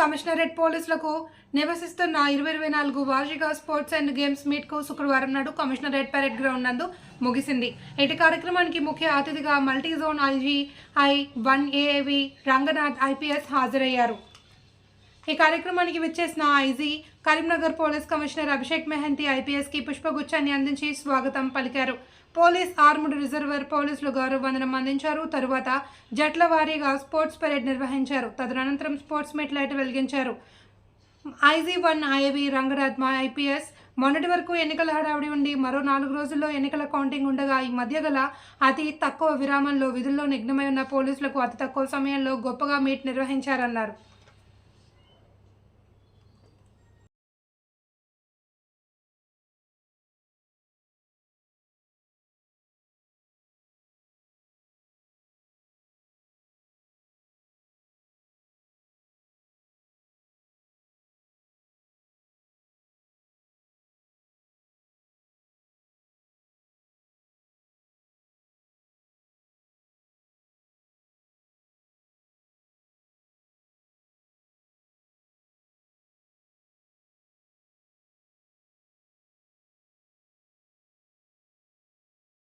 Commissionerate పోలీసులకు నివసిస్తున్న ఇరవై ఇరవై నాలుగు వార్షిక స్పోర్ట్స్ అండ్ గేమ్స్ మీట్కు శుక్రవారం నాడు కమిషనరేట్ పరేడ్ గ్రౌండ్ నందు ముగిసింది. ఇటు కార్యక్రమానికి ముఖ్య అతిథిగా multi zone IG I one A A V Ranganath IPS హాజరయ్యారు. ఈ కార్యక్రమానికి విచ్చేసిన IG Karimnagar police commissioner Abhishek Mohanty ఐపీఎస్కి పుష్పగుచ్చాన్ని అందించి స్వాగతం పలికారు. పోలీస్ ఆర్ముడ్ రిజర్వర్ పోలీసులు గౌరవ వందనం అందించారు. తరువాత జట్ల వారీగా స్పోర్ట్స్ పరేడ్ నిర్వహించారు. తదనంతరం sports meet light వెలిగించారు. IG one I V Ranganath మా ఐపీఎస్ మొన్నటి వరకు ఎన్నికల హడావిడి ఉండి మరో నాలుగు రోజుల్లో ఎన్నికల కౌంటింగ్ ఉండగా ఈ మధ్య గల అతి తక్కువ విరామంలో విధుల్లో నిఘ్నమై ఉన్న పోలీసులకు అతి తక్కువ సమయంలో గొప్పగా మీట్ నిర్వహించారన్నారు.